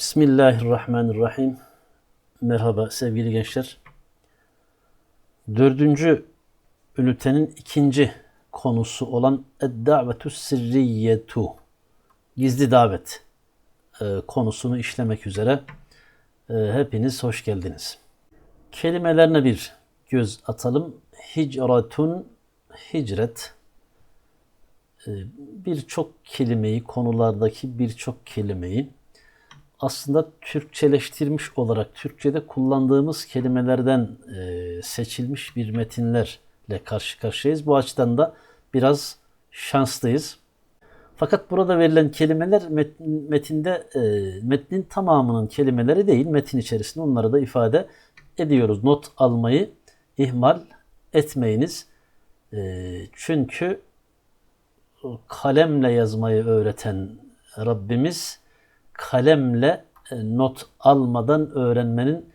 Bismillahirrahmanirrahim. Merhaba sevgili gençler. Dördüncü ünitenin ikinci konusu olan Ed-Davetu Sirriyetu Gizli davet e, konusunu işlemek üzere e, hepiniz hoş geldiniz. Kelimelerine bir göz atalım. Hicratun, hicret. E, birçok kelimeyi, konulardaki birçok kelimeyi aslında Türkçeleştirmiş olarak Türkçe'de kullandığımız kelimelerden e, seçilmiş bir metinlerle karşı karşıyayız. Bu açıdan da biraz şanslıyız. Fakat burada verilen kelimeler metinde e, metnin tamamının kelimeleri değil, metin içerisinde onları da ifade ediyoruz. Not almayı ihmal etmeyiniz. E, çünkü kalemle yazmayı öğreten Rabbimiz kalemle e, not almadan öğrenmenin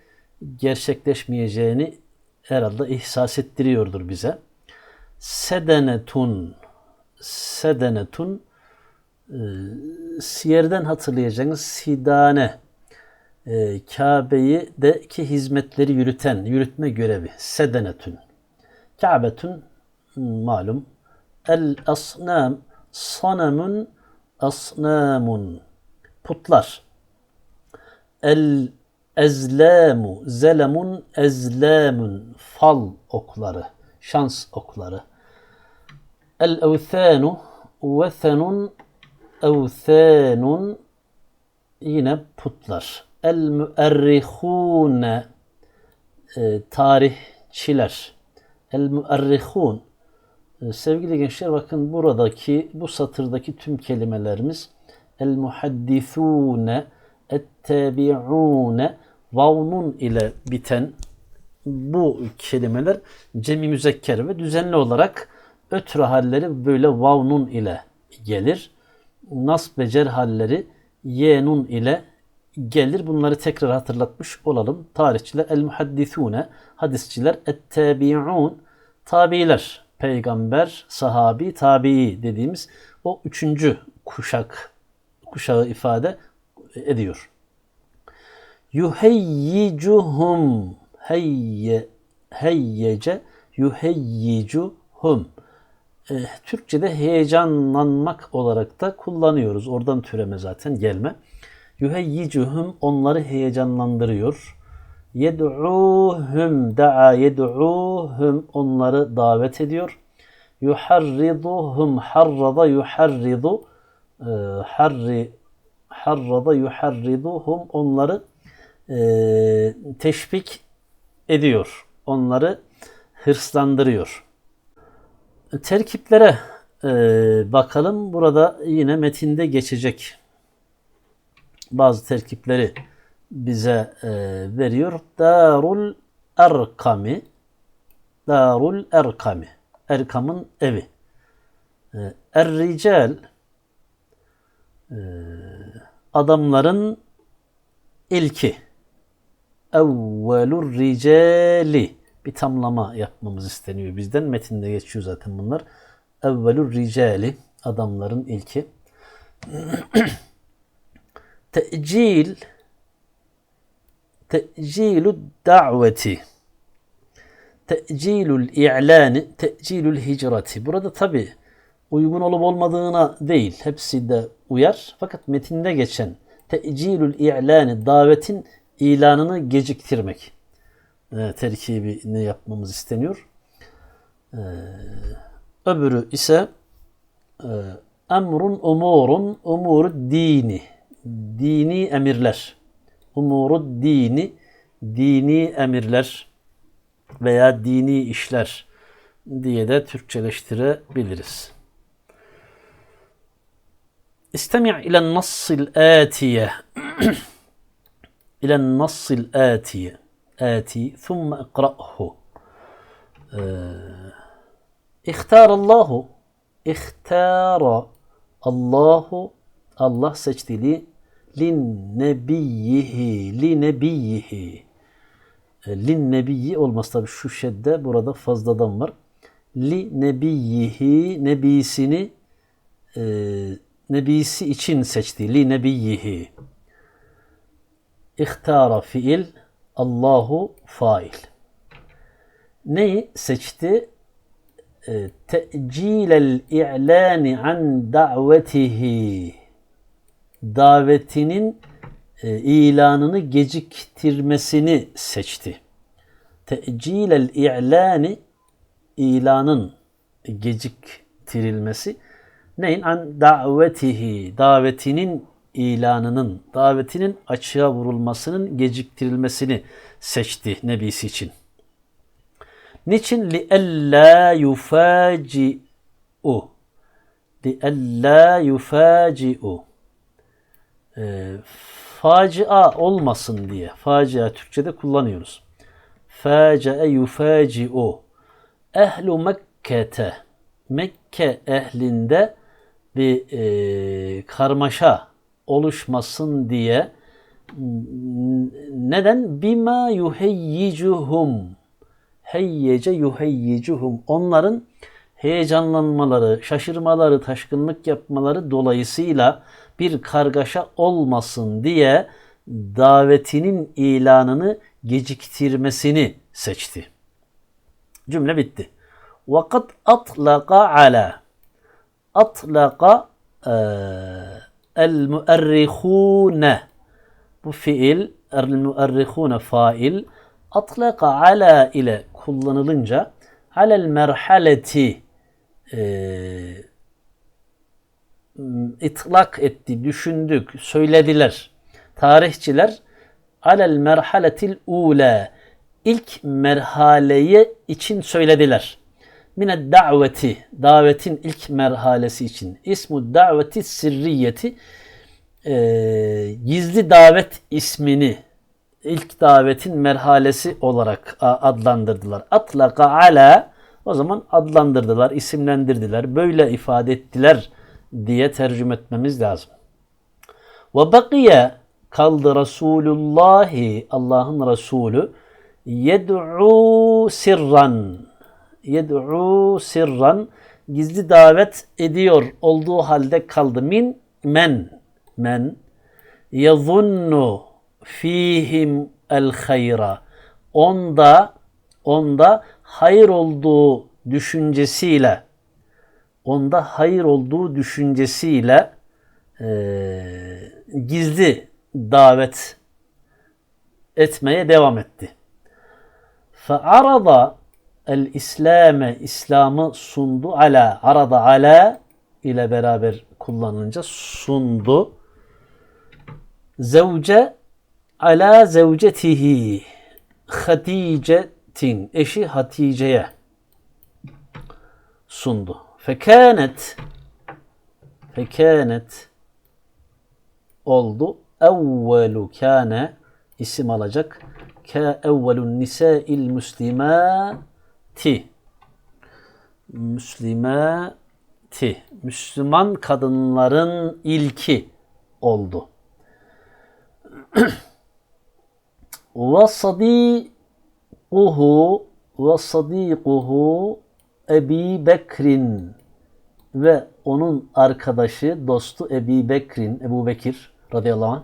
gerçekleşmeyeceğini herhalde ihsas ettiriyordur bize. Sedenetun Sedenetun e, Siyer'den hatırlayacağınız Sidane e, Kabe'yi de ki hizmetleri yürüten, yürütme görevi. Sedenetun. Ka'betun malum. El asnam sanamun asnamun putlar. El ezlemu, zelemun ezlemun, fal okları, şans okları. El evthanu, vethenun, evthanun, yine putlar. El müerrihune, e, tarihçiler. El müerrihun, e, sevgili gençler bakın buradaki, bu satırdaki tüm kelimelerimiz el muhaddisune ettebi'une vavnun ile biten bu kelimeler cemi müzekker ve düzenli olarak ötürü halleri böyle vavnun ile gelir. Nasb ve cer halleri yenun ile gelir. Bunları tekrar hatırlatmış olalım. Tarihçiler el muhaddisune, hadisçiler ettebi'un, tabiler, peygamber, sahabi, tabii dediğimiz o üçüncü kuşak kuşağı ifade ediyor. Yuheyyicuhum heyye heyyece yuheyyicuhum e, Türkçe'de heyecanlanmak olarak da kullanıyoruz. Oradan türeme zaten gelme. Yuheyyicuhum onları heyecanlandırıyor. Yed'uhum da'a yed'uhum onları davet ediyor. Yuharriduhum harrada yuharridu harri harrada yuharriduhum onları e, teşvik ediyor. Onları hırslandırıyor. Terkiplere e, bakalım. Burada yine metinde geçecek bazı terkipleri bize e, veriyor. Darul Erkami Darul Erkami Erkam'ın evi. E, Er-Rical ee, adamların ilki evvelur ricali bir tamlama yapmamız isteniyor bizden. Metinde geçiyor zaten bunlar. Evvelur ricali adamların ilki. Te'cil te'cilu da'veti te'cilul i'lani te'cilul hicrati. Burada tabi uygun olup olmadığına değil. Hepsi de uyar. Fakat metinde geçen tecilül i'lani davetin ilanını geciktirmek e, terkibini yapmamız isteniyor. E, öbürü ise e, emrun umurun umuru dini dini emirler umuru dini dini emirler veya dini işler diye de Türkçeleştirebiliriz. İstemi' ilen nassil atiye. ilen nassil atiye. Ati. Thumme ikra'hu. Ee, İhtar Allahu. İhtara Allahu. Allah seçti li linnebiyyihi. Linnebiyyihi. Ee, Linnebiyyi olmaz tabi şu şedde burada fazladan var. Li nebiyyihi nebisini ee, nebisi için seçti. Li nebiyihi. ihtara fiil Allahu fail. Neyi seçti? E, Te'cilel i'lani an davetihi. Davetinin e, ilanını geciktirmesini seçti. Te'cilel i'lani ilanın geciktirilmesi Neyin? An davetihi. Davetinin ilanının, davetinin açığa vurulmasının geciktirilmesini seçti nebisi için. Niçin? Li ella yufaci'u. Li ella yufaci'u. E, facia olmasın diye. Facia Türkçe'de kullanıyoruz. Facae yufaci'u. Ehlu Mekke'te. Mekke ehlinde bir e, karmaşa oluşmasın diye neden? Bima yuheyyicuhum. Heyyece yuheyyicuhum. Onların heyecanlanmaları, şaşırmaları, taşkınlık yapmaları dolayısıyla bir kargaşa olmasın diye davetinin ilanını geciktirmesini seçti. Cümle bitti. Vakat atlaka ala. Atlaka el müerrihune. Bu fiil el müerrihune fail. Atlaka ala ile kullanılınca alel merhaleti e, itlak etti, düşündük, söylediler. Tarihçiler alel merhaletil ula ilk merhaleyi için söylediler. Mine daveti davetin ilk merhalesi için. İsmu daveti sirriyeti e, gizli davet ismini ilk davetin merhalesi olarak adlandırdılar. Atlaka ala o zaman adlandırdılar, isimlendirdiler, böyle ifade ettiler diye tercüme etmemiz lazım. Ve bakiye kaldı Resulullahi Allah'ın Resulü yed'u sirran yed'u sirran gizli davet ediyor olduğu halde kaldı. Min men men yazunnu fihim el hayra onda onda hayır olduğu düşüncesiyle onda hayır olduğu düşüncesiyle e, gizli davet etmeye devam etti. Fe'arada el İslame İslam'ı sundu ala arada ala ile beraber kullanınca sundu. Zevce ala zevcetihi Hatice'tin eşi Hatice'ye sundu. Fekânet fekânet oldu. Evvelu kâne isim alacak. Ka evvelun nisâil müslimâti Müslimâti Müslüman kadınların ilki oldu. ve sadîkuhu ve sadîkuhu Ebi Bekrin ve onun arkadaşı, dostu Ebi Bekrin, Ebu Bekir radıyallahu anh.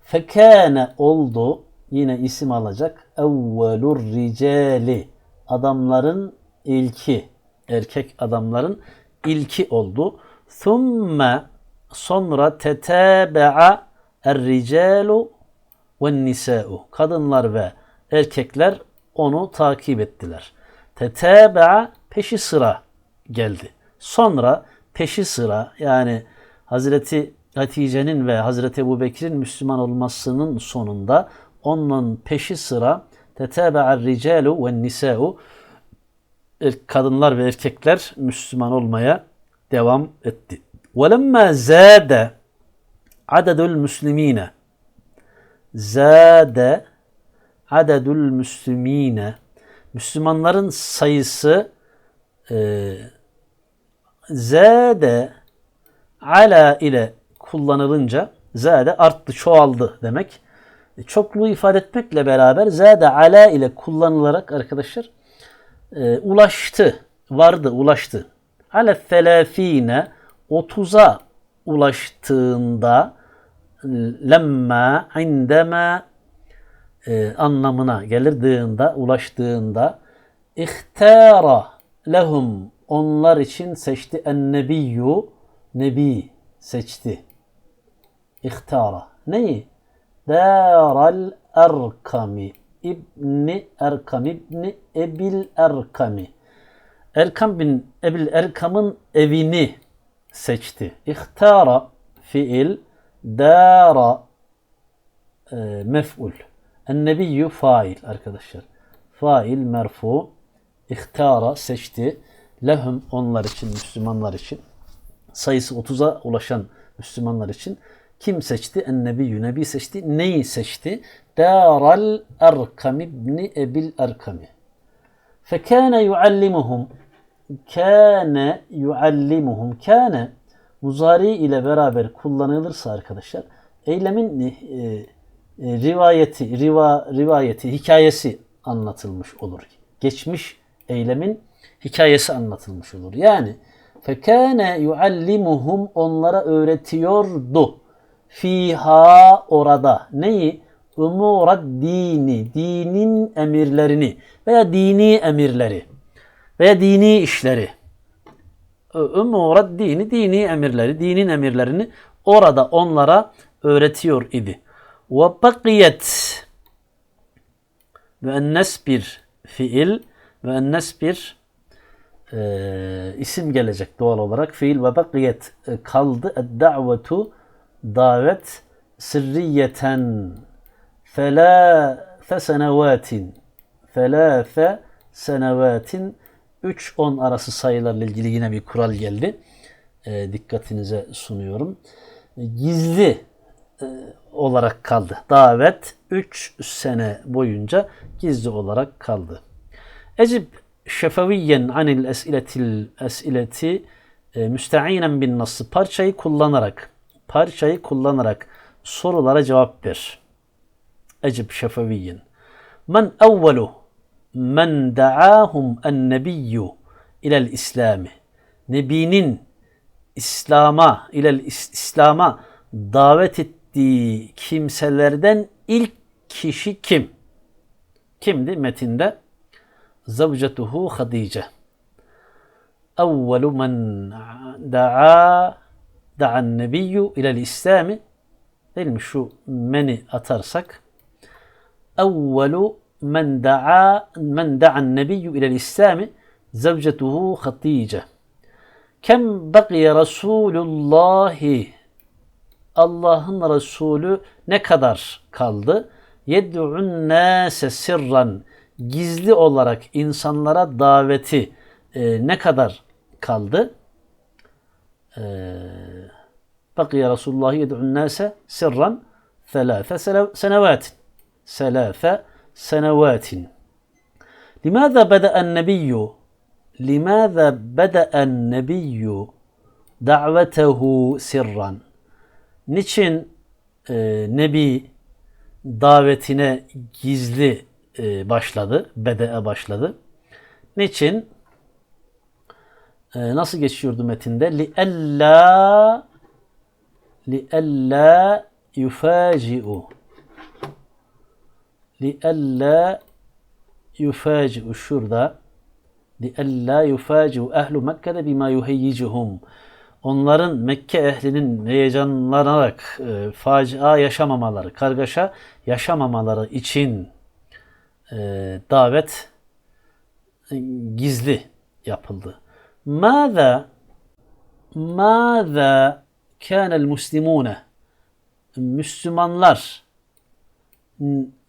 Fekâne oldu, yine isim alacak. Evvelur ricali, adamların ilki, erkek adamların ilki oldu. Thumme sonra tetâbe'a er-ricalu ve nisa'u. Kadınlar ve erkekler onu takip ettiler. Tetâbe'a peşi sıra geldi. Sonra peşi sıra yani Hazreti Hatice'nin ve Hazreti Ebu Bekir'in Müslüman olmasının sonunda onun peşi sıra tetebe'er ricalu ve nisa'u kadınlar ve erkekler Müslüman olmaya devam etti. وَلَمَّا زَادَ عَدَدُ الْمُسْلِم۪ينَ زَادَ عَدَدُ الْمُسْلِم۪ينَ Müslümanların sayısı e, zade ala ile kullanılınca zade arttı, çoğaldı demek. E, çokluğu ifade etmekle beraber zade ala ile kullanılarak arkadaşlar e, ulaştı, vardı, ulaştı. Ale felafine 30'a ulaştığında lemma indema e, anlamına gelirdiğinde, ulaştığında ihtara lehum onlar için seçti en nebiyyu nebi seçti. İhtara. Neyi? Daral Erkami İbni Erkam İbni Ebil Erkami Erkam bin Ebil Erkam'ın evini seçti. İhtara fiil dara e, mef'ul. Ennebiyyü fail arkadaşlar. Fail merfu. İhtara seçti. Lehum onlar için, Müslümanlar için. Sayısı 30'a ulaşan Müslümanlar için. Kim seçti? Ennebiyyü. Nebi seçti. Neyi seçti? Daral Erkam ibni Ebil Erkami. Fekâne yuallimuhum. Kâne yuallimuhum. Kâne muzari ile beraber kullanılırsa arkadaşlar eylemin e, e, rivayeti, riva, rivayeti, hikayesi anlatılmış olur. Geçmiş eylemin hikayesi anlatılmış olur. Yani fekâne yuallimuhum onlara öğretiyordu. Fiha orada. Neyi? Umurad dini, dinin emirlerini veya dini emirleri veya dini işleri. Umurad dini, dini emirleri, dinin emirlerini orada onlara öğretiyor idi. Ve bakiyet ve ennes bir fiil ve ennes bir e, isim gelecek doğal olarak. Fiil ve bakiyet e, kaldı. Davetu davet sırriyeten felâfe senevatin felâfe senevatin 3-10 arası sayılarla ilgili yine bir kural geldi. E, dikkatinize sunuyorum. Gizli e, olarak kaldı. Davet 3 sene boyunca gizli olarak kaldı. Ecib şefeviyen anil esiletil esileti e, müsteinen bin nasıl parçayı kullanarak parçayı kullanarak sorulara cevap ver. Ecib şefeviyen. Men evvelu men da'ahum en nebiyyu ilel İslami. Nebinin İslam'a ilel İslam'a davet ettiği kimselerden ilk kişi kim? Kimdi metinde? Zavcetuhu Hadice. Evvelu men da'a da'an nebiyyü ilel İslami değil mi? Şu meni atarsak evvelu men da'a men da'an nebiyyü ilel İslami zavcetuhu Hatice. Kem bakiye Resulullahi Allah'ın Resulü ne kadar kaldı? Yed'un nase sirran gizli olarak insanlara daveti e, ne kadar kaldı? E, bakiye Resulullah yed'un nase sirran thelâfe senevatin. Selâfe senevatin. لماذا بدأ النبي لماذا بدأ النبي دعوته سرا Niçin e, Nebi davetine gizli e, başladı, bede'e başladı? Niçin? E, nasıl geçiyordu metinde? Li ella li ella yufaci'u li ella yufaci'u şurada li ella yufaci'u ehlu Mekke'de bima yuheyyicuhum onların Mekke ehlinin heyecanlanarak e, facia yaşamamaları, kargaşa yaşamamaları için e, davet e, gizli yapıldı. Mâzâ mâzâ kânel muslimûne Müslümanlar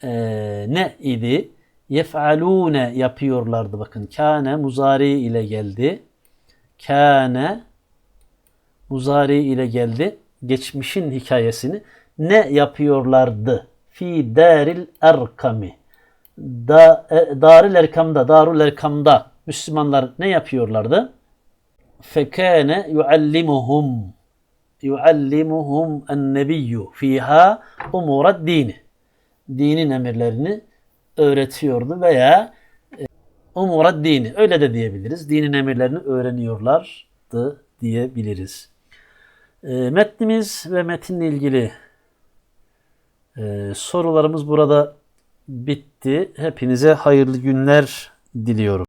e, ne idi? Yef'alûne yapıyorlardı bakın. Kâne muzari ile geldi. Kâne muzari ile geldi. Geçmişin hikayesini ne yapıyorlardı? Fi daril erkami. Da, e, daril erkamda, darul erkamda Müslümanlar ne yapıyorlardı? Fekâne yuallimuhum yuallimuhum en-nebiyyu fiha umurad dini. Dinin emirlerini öğretiyordu veya e, umurad dini öyle de diyebiliriz. Dinin emirlerini öğreniyorlardı diyebiliriz. E, metnimiz ve metinle ilgili Ee, sorularımız burada bitti. Hepinize hayırlı günler diliyorum.